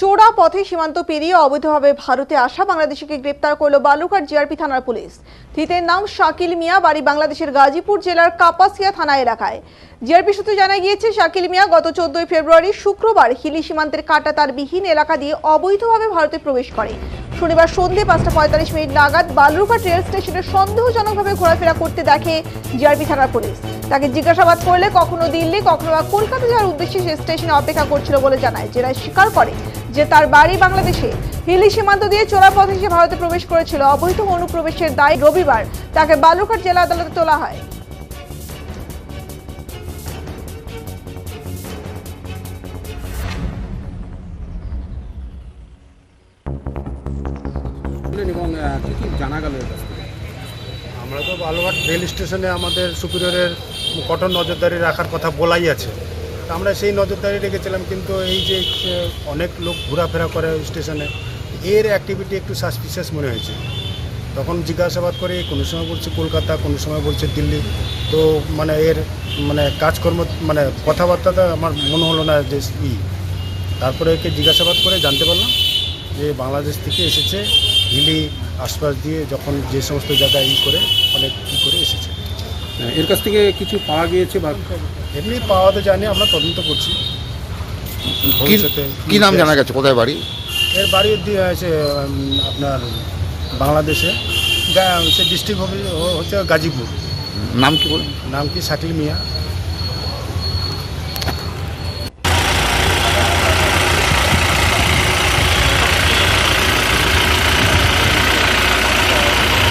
চোরা পথে সীমান্ত পেরিয়ে অবৈধভাবে ভারতে আসা বাংলাদেশিকে গ্রেপ্তার করল বালুরঘাট জিআরপি থানার পুলিশ। ধৃতের নাম শাকিল মিয়া, বাড়ি বাংলাদেশের গাজীপুর জেলার কাপাসিয়া থানা এলাকায়। জিআরপি সূত্রে জানা গিয়েছে, শাকিল মিয়া গত চোদ্দই ফেব্রুয়ারি শুক্রবার হিলি সীমান্তের কাটা তার বিহীন এলাকা দিয়ে অবৈধভাবে ভারতে প্রবেশ করে। শনিবার সন্ধে পাঁচটা পঁয়তাল্লিশ মিনিট নাগাদ বালুরঘাট রেল স্টেশনে সন্দেহজনকভাবে ঘোরাফেরা করতে দেখে জিআরপি থানার পুলিশ। তাকে জিজ্ঞাসাবাদ করলে কখনো দিল্লি, কখনো বা কলকাতা যাওয়ার উদ্দেশ্যে সে স্টেশনে অপেক্ষা করছিল বলে জানায়। জেলায় স্বীকার করে যে তার বাড়ি বাংলাদেশে হিলি সীমান্ত দিয়ে চোরা পথে সে ভারতে প্রবেশ করেছিল। অবৈধ অনুপ্রবেশের দায় রবিবার তাকে বালুরঘাট জেলা আদালতে তোলা হয়। এবং আহ, কি কি জানা গেল? আমরা তো বালুঘাট রেল স্টেশনে আমাদের সুপিরিয়রের কঠোর নজরদারি রাখার কথা বলাই আছে। আমরা সেই নজরদারি রেখেছিলাম, কিন্তু এই যে অনেক লোক ঘোরাফেরা করে স্টেশনে, এর অ্যাক্টিভিটি একটু সাসপিসিয়াস মনে হয়েছে। তখন জিজ্ঞাসাবাদ করে, কোনো সময় বলছে কলকাতা, কোনো সময় বলছে দিল্লি। তো মানে এর মানে কাজকর্ম মানে কথাবার্তাটা আমার মনে হলো না যে ই। তারপরে একে জিজ্ঞাসাবাদ করে জানতে পারলাম যে বাংলাদেশ থেকে এসেছে হিলি আশপাশ দিয়ে যখন যে সমস্ত জায়গায় ই করে, অনেক ই করে এসেছে। এর কাছ থেকে কিছু পাওয়া গিয়েছে বা এমনি পাওয়া তো জানি আমরা তদন্ত করছি। কি- ভবিষ্যতে কি নাম জানা গেছে? কোথায় বাড়ি? এর বাড়ি দিয়ে আছে আপনার বাংলাদেশে। সে ডিস্ট্রিক্ট হবে হচ্ছে গাজীপুর। নাম কি বলুন? নাম কি? শাকিল মিয়া।